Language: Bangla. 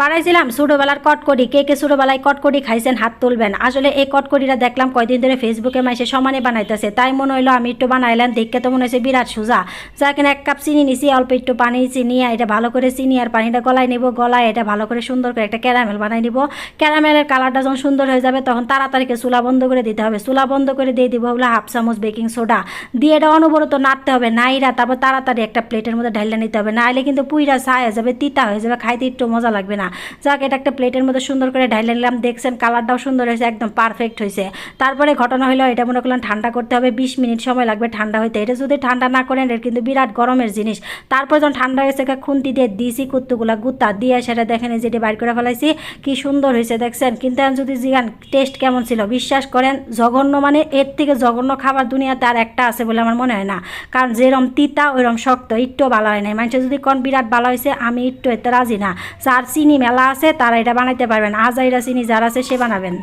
পাড়াইছিলাম ছোটোবেলার কটকটি। কে কে ছোটোবেলায় কটকটি খাইছেন হাত তুলবেন। আসলে এই কটকটিটা দেখলাম কয়দিন ধরে ফেসবুকে মাইসে সমানে বানাইতেছে। তাই মনে হইল আমি একটু বানাইলাম, দেখতে তো মনে হয়েছে বিরাট সোজা। যা কিনা এক কাপ চিনি নিছি, অল্প একটু পানি চিনি এটা ভালো করে চিনি আর পানিটা গলায় নিব, গলায় এটা ভালো করে সুন্দর করে একটা ক্যারামেল বানাই নিব। ক্যারামেলের কালারটা যখন সুন্দর হয়ে যাবে, তখন তাড়াতাড়িকে চুলা বন্ধ করে দিতে হবে। চুলা বন্ধ করে দিয়ে দিব হলো হাফ চামচ বেকিং সোডা। দিয়ে এটা অনবরত নাড়তে হবে নাইরা তারপর তাড়াতাড়ি একটা প্লেটের মধ্যে ঢাইলে নিতে হবে। নাইলে কিন্তু পুইরা ছায় হয়ে যাবে, তিতা হয়ে যাবে, খাইতে একটু মজা লাগবে না। যাক, এটা একটা প্লেটের মধ্যে সুন্দর করে ঢাইলে নিলাম। দেখছেন কালারটাও সুন্দর হয়েছে, একদম পারফেক্ট হয়েছে। তারপরে ঘটনা হলো এটা মনে করলাম ঠান্ডা করতে হবে, বিশ মিনিট সময় লাগবে ঠান্ডা হইতে। এটা যদি ঠান্ডা না করেন এর কিন্তু বিরাট গরমের জিনিস। তারপর যখন ঠান্ডা হয়েছে খুন্তি দিয়ে দিয়েছি কুত্তুগুলা গুত্তা দিয়ে সেটা দেখেন যেটা বাইর করে ফেলাইছি, কি সুন্দর হয়েছে, দেখছেন? কিন্তু যদি জিগান টেস্ট কেমন ছিল? বিশ্বাস করেন, জঘন্য মানে এর থেকে জঘন্য খাবার দুনিয়াতে আর একটা আছে বলে আমার মনে হয় না। কারণ যেরম তিতা, ওইরম শক্ত একটু ভালো হয় নাই। মানুষের যদি কোন বিরাট ভালো হয়েছে, আমি একটু এতে রাজি না। যার মেলা আছে তারা এটা বানাইতে পারবেন। আজাইরা চিনি যারা আছে সে বানাবেন।